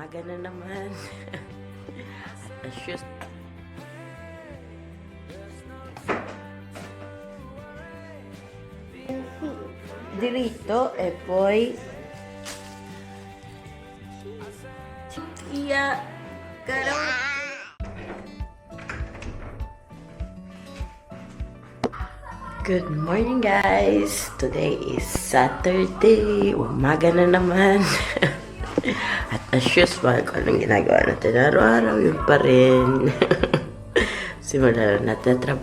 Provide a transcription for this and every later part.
umaga na naman. At as shoes. Dirito e poi Iya Karaoke. Good morning guys! Today is Saturday. Umaga na naman. As usual, kung anong ginagawa natin araw-araw, yun pa rin. Simulan na natin ang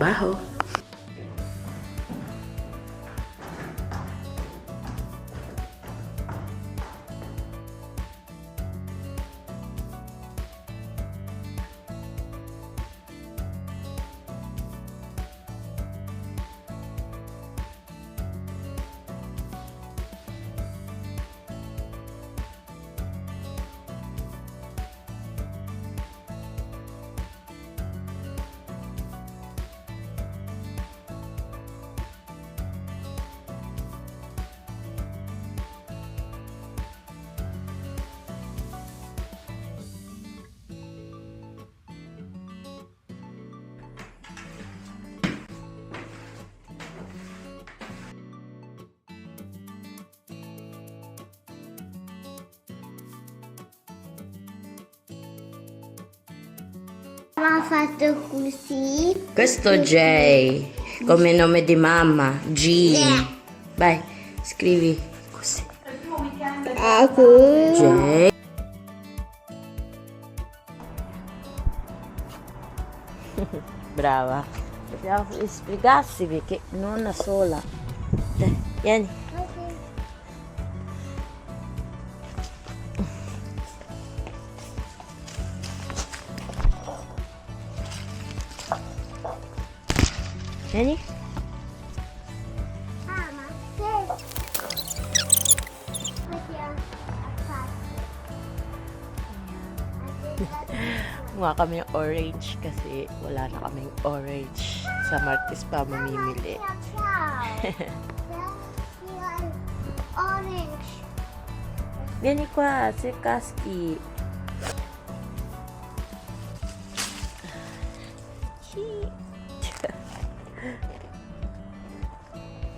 trabaho. Ha fatto così. Questo J, come nome di mamma, G. Vai, scrivi così. Ecco. J. Brava. Dobbiamo spiegarsi perché non da sola. Dai, vieni. Ah. Vediamo. Mukha kami ng orange kasi wala na kaming orange. Sa Martes pa mamimili. Orange. Vieni qua, se caschi.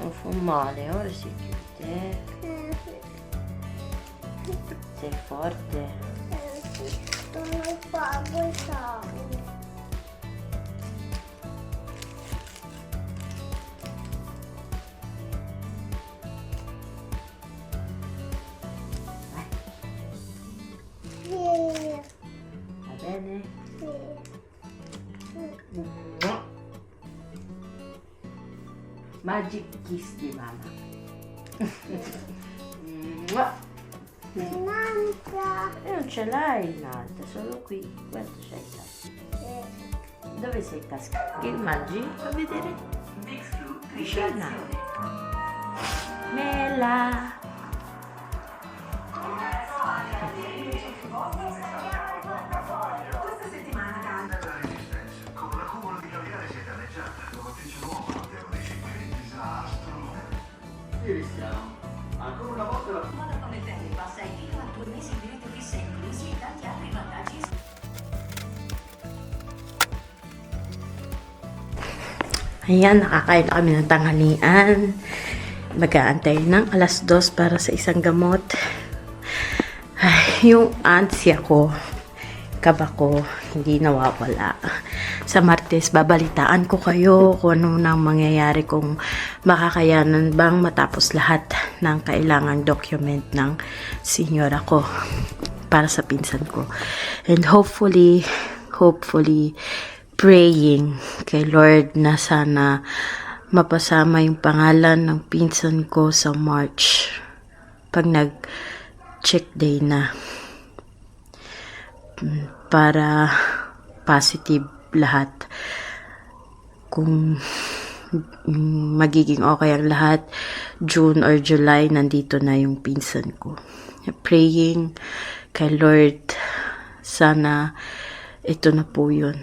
Non fa male, ora si chiude. Sei forte. Non fa sole. Magic Kiss magichissima. Un'altra. E non ce l'hai in alto, solo qui. Guarda c'è l'altra. Dove sei cascato? Che immagini? Fa vedere. Scena. Mela. Cristiano, ancora una volta la Moda come Ferri passa in fino a due mesi diritto fissa inclusi e tanti altri vantaggi Ayan, nakakain na kami ng tanghalian. Mag-aantay ng alas dos para sa isang gamot. Ay, yung ansia ko, kaba ko, hindi nawawala. Sa Martes, babalitaan ko kayo kung ano nang mangyayari kung makakayanan bang matapos lahat ng kailangang document ng senyora ko para sa pinsan ko. And hopefully, hopefully, praying kay Lord na sana mapasama yung pangalan ng pinsan ko sa March. Pag nag check day na Mm, para positive lahat kung magiging okay ang lahat. June or July nandito na yung pinsan ko. Praying kay Lord sana ito na po yun.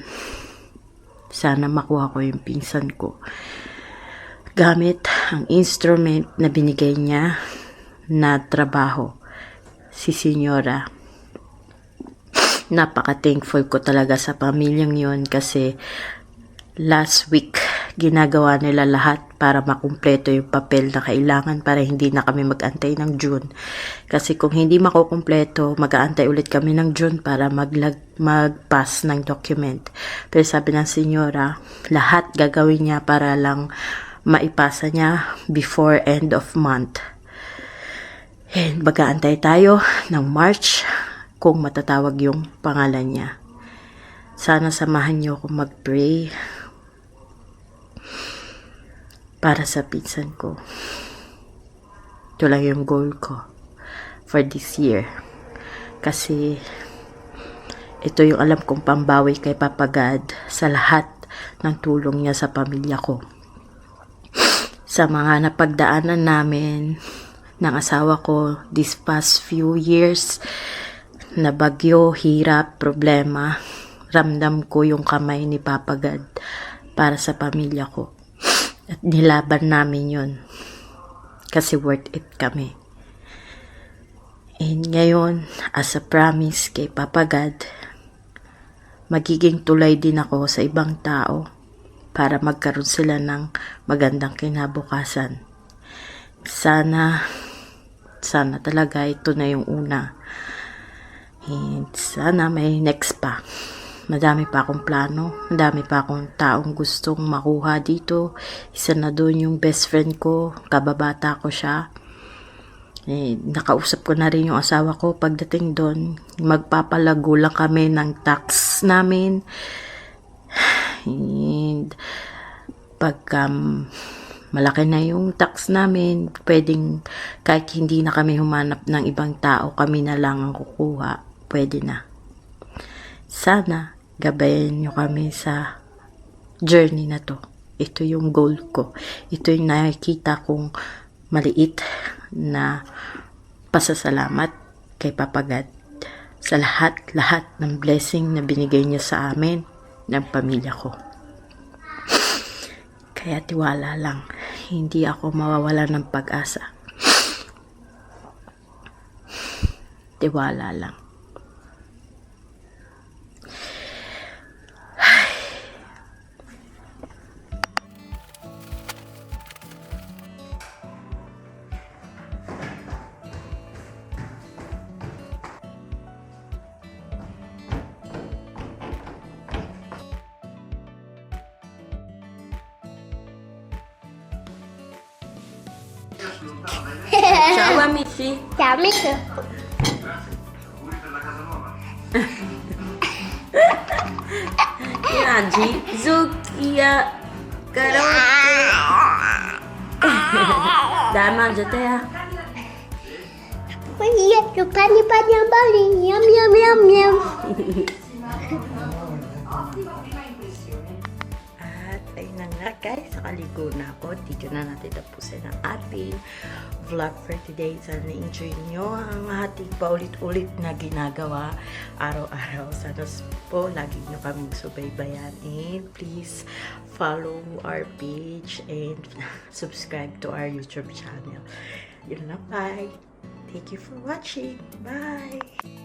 Sana makuha ko yung pinsan ko. Gamit ang instrument na binigay niya na trabaho si Senyora. Napaka-thankful ko talaga sa pamilyang yon kasi last week ginagawa nila lahat para makumpleto yung papel na kailangan para hindi na kami mag-antay ng June. Kasi kung hindi makukumpleto, mag-aantay ulit kami ng June para mag-pass ng document. Pero sabi ng senyora, lahat gagawin niya para lang maipasa niya before end of month. And mag-aantay tayo ng March kung matatawag yung pangalan niya. Sana samahan niyo ako mag-pray para sa pinsan ko. Ito lang yung goal ko for this year. Kasi ito yung alam kong pambawi kay Papa God sa lahat ng tulong niya sa pamilya ko. Sa mga napagdaanan namin ng asawa ko this past few years, na bagyo, hirap, problema, ramdam ko yung kamay ni Papa God para sa pamilya ko. At nilaban namin yun. Kasi worth it kami. And ngayon, as a promise kay Papa God, magiging tulay din ako sa ibang tao para magkaroon sila ng magandang kinabukasan. Sana, sana talaga ito na yung una. And sana may next pa. Madami pa akong plano. Madami pa akong taong gustong makuha dito. Isa na doon yung best friend ko. Kababata ko siya. Eh, nakausap ko na rin yung asawa ko pagdating doon. Magpapalago lang kami ng tax namin. And pagka um, malaki na yung tax namin, pwedeng kahit hindi na kami humanap ng ibang tao, kami na lang ang kukuha. Pwede na. Sana gabayan nyo kami sa journey na to. Ito yung goal ko. Ito yung nakikita kong maliit na pasasalamat kay Papa God sa lahat-lahat ng blessing na binigay niya sa amin ng pamilya ko. Kaya tiwala lang, hindi ako mawawala ng pag-asa. Tiwala lang. Ciao amici! Ciao nuova. Piaggi, zucchia, carote. Dai, mangia te. ah. Iya, pani pani ang bali. Yum yum yum yum. At ayun na nga guys, nakaligo na ako. Dito na natin tapusin ang ating vlog for today. Sana na-enjoy nyo ang ating paulit-ulit na ginagawa araw-araw. Sana po lagi nyo kaming subaybayan. And please follow our page and subscribe to our YouTube channel. Yun lang, bye! Thank you for watching. Bye!